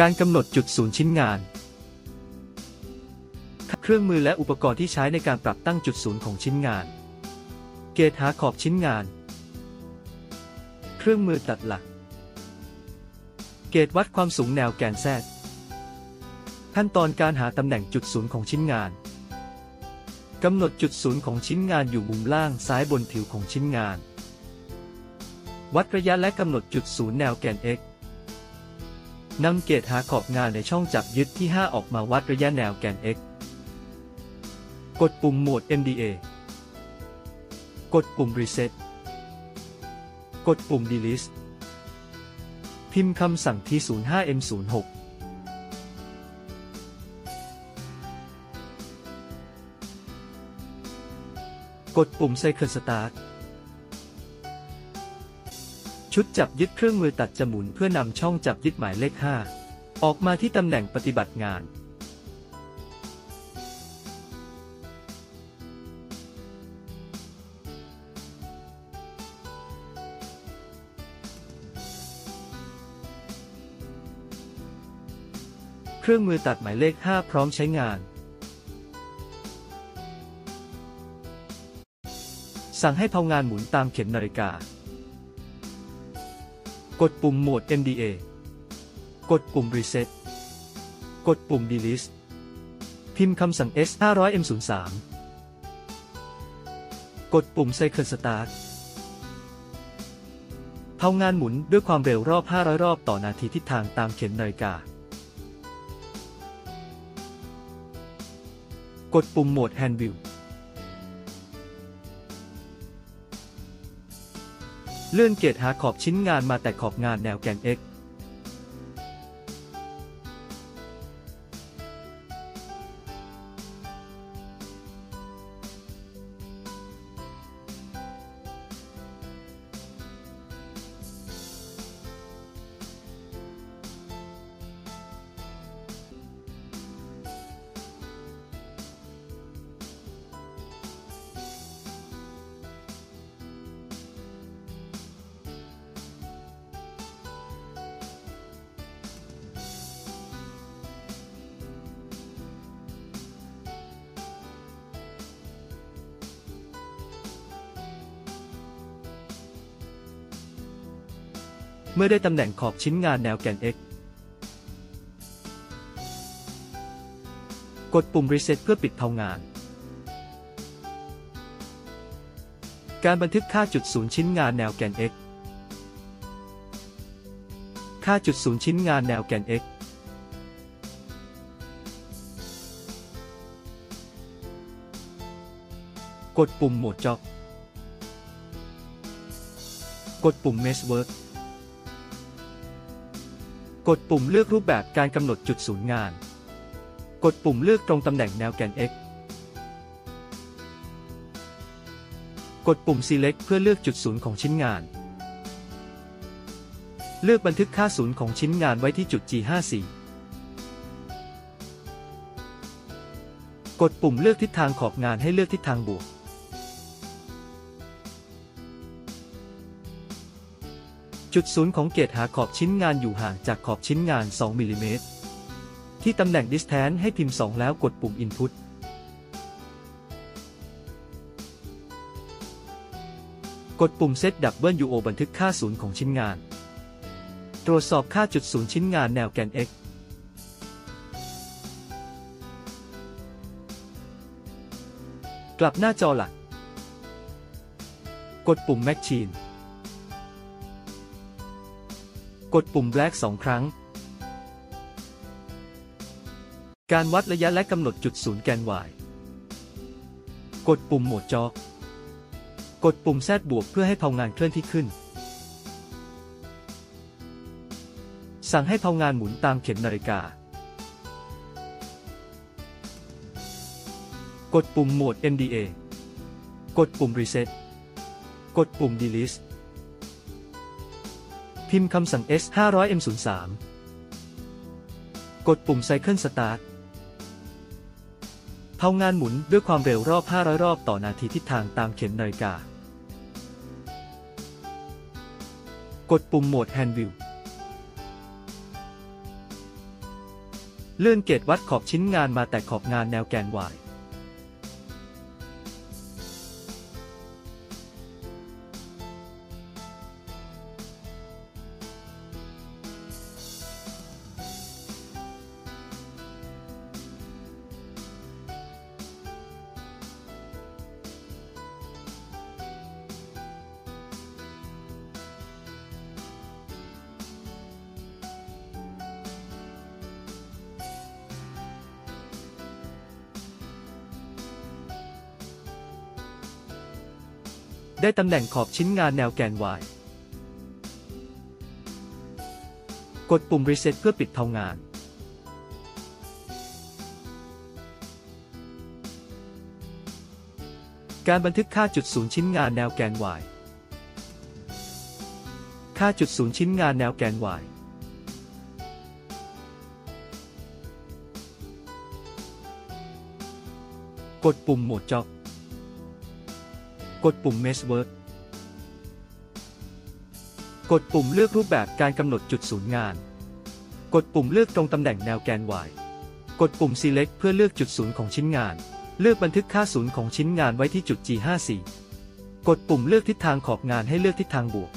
การกำหนดจุดศูนย์ชิ้นงาน เครื่องมือและอุปกรณ์ที่ใช้ในการปรับตั้งจุดศูนย์ของชิ้นงาน เกจหาขอบชิ้นงาน เครื่องมือตัดหลัก เกจวัดความสูงแนวแกนแซดขั้นตอนการหาตำแหน่งจุดศูนย์ของชิ้นงาน กำหนดจุดศูนย์ของชิ้นงานอยู่มุมล่างซ้ายบนผิวของชิ้นงาน วัดระยะและกำหนดจุดศูนย์แนวแกน x นำเกจหาขอบงานในช่องจับยึดที่ 5 ออกมาวัดระยะแนวแกน x กดปุ่มโหมด MDA กดปุ่ม Reset กดปุ่ม Delete พิมพ์คำสั่งที่ 05M06 กดปุ่ม Cycle Start ชุดจับยึดเครื่องมือตัดจมุนเพื่อนำช่องจับยึดหมายเลข 5 ออกมาที่ตำแหน่งปฏิบัติงาน เครื่องมือตัดหมายเลข 5 พร้อมใช้งานสั่งให้เผางานหมุนตามเข็มนาฬิกา กดปุ่มโหมด MDA กดปุ่ม Reset กดปุ่ม Delete พิมพ์คำสั่ง S 500 M 0 3กดปุ่ม Cycle Start เผางานหมุนด้วยความเร็วรอบ 500 รอบต่อนาทีทิศทางตามเข็มนาฬิกา กดปุ่มโหมด Hand View เลื่อนเกตหาขอบชิ้นงานมาแต่ขอบงานแนวแกน x เมื่อได้ตำแหน่งขอบชิ้นงานแนวแกน x กดปุ่ม Reset เพื่อปิดเผางาน การบันทึกค่าจุดศูนย์ชิ้นงานแนวแกน x ค่าจุดศูนย์ชิ้นงานแนวแกน x กดปุ่มโหมดจ็อก กดปุ่ม Mesh Work กดปุ่มเลือกรูปแบบการกำหนดจุดศูนย์งาน กดปุ่มเลือกตรงตำแหน่งแนวแกน x กดปุ่ม Select เพื่อเลือกจุดศูนย์ของชิ้นงาน เลือกบันทึกค่าศูนย์ของชิ้นงานไว้ที่จุด G54 กดปุ่มเลือกทิศทางขอบงานให้เลือกทิศทางบวก จุดศูนย์ของเกจหาขอบชิ้นงานอยู่ห่างจากขอบชิ้นงาน 2 มิลลิเมตร ที่ตำแหน่ง distance ให้พิมพ์ 2 แล้วกดปุ่ม input กดปุ่ม set WO บันทึกค่าศูนย์ของชิ้นงาน ตรวจสอบค่าจุดศูนย์ชิ้นงานแนวแกน x กลับหน้าจอหลัก กดปุ่ม Machine กดปุ่ม Black สองครั้ง การวัดระยะและกำหนดจุดศูนย์แกน y กดปุ่มโหมดจอกดปุ่ม Z บวกเพื่อให้เผางานเคลื่อนที่ขึ้น สั่งให้เผางานหมุนตามเข็มนาฬิกา กดปุ่มโหมด MDA กดปุ่ม Reset กดปุ่ม Delete พิมพ์คำสั่ง S 500 M 0 3กดปุ่ม Cycle Start เผางานหมุนด้วยความเร็วรอบ 500 รอบต่อนาทีทิศทางตามเข็มนาฬิกา กดปุ่มโหมด Hand View เลื่อนเกจวัดขอบชิ้นงานมาแต่ขอบงานแนวแกน y ได้ตำแหน่งขอบชิ้นงานแนวแกน y กดปุ่ม Reset เพื่อปิดเผางาน การบันทึกค่าจุดศูนย์ชิ้นงานแนวแกน y ค่าจุดศูนย์ชิ้นงานแนวแกน y กดปุ่มโหมดจอบ กดปุ่ม Mesh Work กดปุ่มเลือกรูปแบบการกำหนดจุดศูนย์งาน กดปุ่มเลือกตรงตำแหน่งแนวแกน Y กดปุ่ม Select เพื่อเลือกจุดศูนย์ของชิ้นงาน เลือกบันทึกค่าศูนย์ของชิ้นงานไว้ที่จุด G54 กดปุ่มเลือกทิศทางขอบงานให้เลือกทิศทางบวก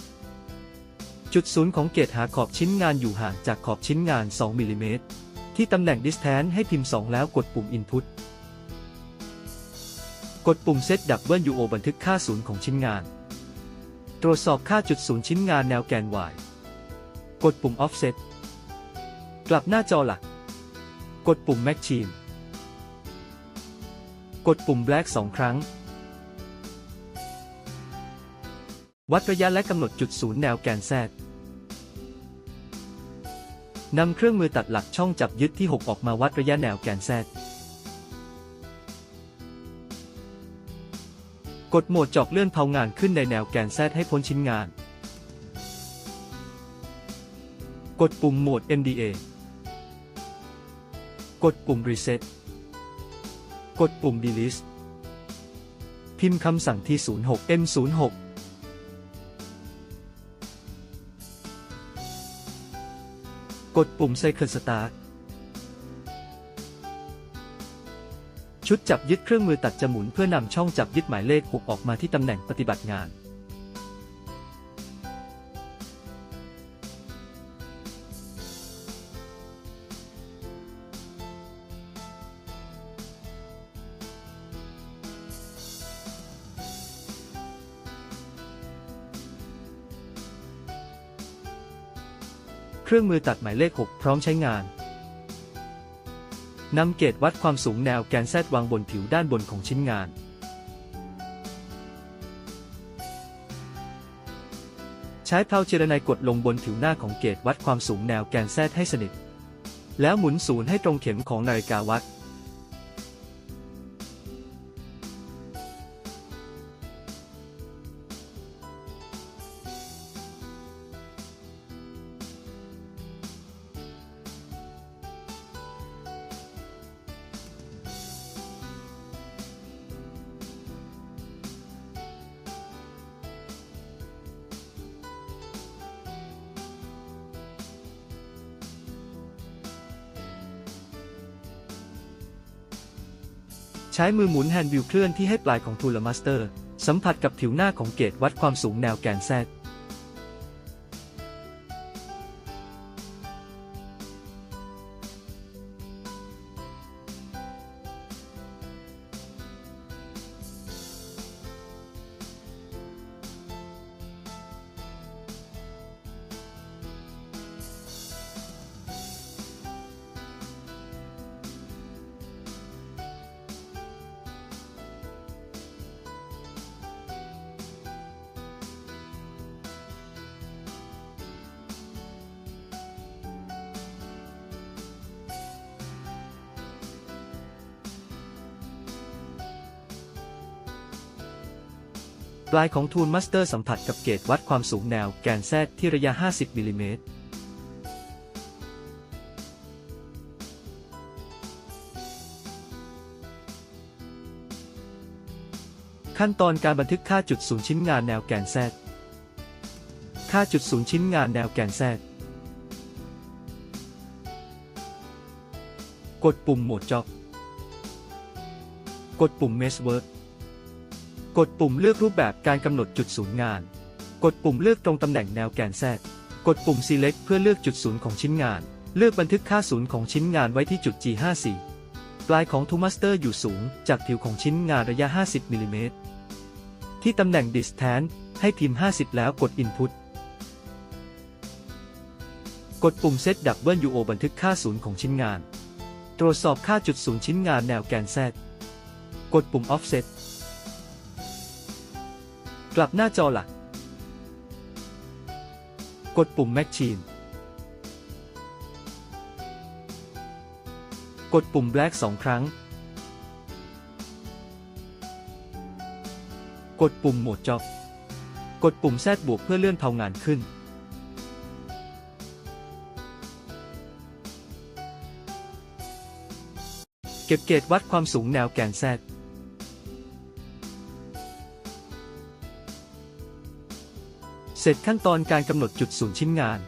จุดศูนย์ของเกจหาขอบชิ้นงานอยู่ห่างจากขอบชิ้นงาน 2 มิลลิเมตร ที่ตำแหน่ง Distance ให้พิมพ์ 2 แล้วกดปุ่ม Input กดปุ่ม Set WO บันทึกค่าศูนย์ของชิ้นงาน ตรวจสอบค่าจุดศูนย์ชิ้นงานแนวแกน Y กดปุ่ม Offset กลับหน้าจอหลัก กดปุ่ม Machine กดปุ่ม Black สองครั้ง วัดระยะและกำหนดจุดศูนย์แนวแกน Z นำเครื่องมือตัดหลักช่องจับยึดที่ 6 ออกมาวัดระยะแนวแกน Z กดโหมดจอกเลื่อนเผางานขึ้นในแนวแกน Z ให้พ้นชิ้นงาน กดปุ่มโหมด MDA กดปุ่ม Reset กดปุ่ม Delete พิมพ์คำสั่งที่ 06 M06 กดปุ่ม Cycle Start ชุดจับยึดเครื่องมือตัดจมุนเพื่อนำช่องจับยึดหมายเลข 6 ออกมาที่ตำแหน่งปฏิบัติงาน เครื่องมือตัดหมายเลข 6 พร้อมใช้งาน นำเกจวัดความสูงแนวแกนแซดวางบนผิวด้านบนของชิ้นงาน ใช้เพลาเจรไนกดลงบนผิวหน้าของเกจวัดความสูงแนวแกนแซดให้สนิท แล้วหมุนศูนย์ให้ตรงเข็มของนาฬิกาวัด ใช้มือหมุนแฮนด์วิวเคลื่อนที่ให้ปลายของทูลมาสเตอร์ สัมผัสกับผิวหน้าของเกจวัดความสูงแนวแกนแซด ปลายของทูลมาสเตอร์สัมผัสกับเกจวัดความสูงแนวแกนแซดที่ระยะ 50มิลลิเมตรขั้นตอนการบันทึกค่าจุดศูนย์ชิ้นงานแนวแกนแซดค่าจุดศูนย์ชิ้นงานแนวแกนแซดกดปุ่มโหมดจ็อบ กดปุ่ม Mesh Work กดปุ่มเลือกรูปแบบการกำหนดจุดศูนย์งาน กดปุ่มเลือกตรงตำแหน่งแนวแกนแซกดปุ่ม Select เพื่อเลือกจุดศูนย์ของชิ้นงาน เลือกบันทึกค่าศูนย์ของชิ้นงานไว้ที่จุด G54 ปลายของ To Master อยู่สูง จากผิวของชิ้นงานระยะ 50มิลลิเมตรที่ตำแหน่ง Distance ให้พิมพ์ 50 แล้วกด Input กดปุ่ม Set WO บันทึกค่าศูนย์ของชิ้นงาน ตรวจสอบค่าจุดศูนย์ชิ้นงานแนวแกน Z กดปุ่ม Offset กลับหน้าจอหลัก กดปุ่ม Machine กดปุ่ม Black สองครั้ง กดปุ่มโหมด Job กดปุ่ม Z บวกเพื่อเลื่อนเผางานขึ้น เก็บเกจวัดความสูงแนวแกน Z เสร็จขั้นตอนการกำหนดจุดศูนย์ชิ้นงาน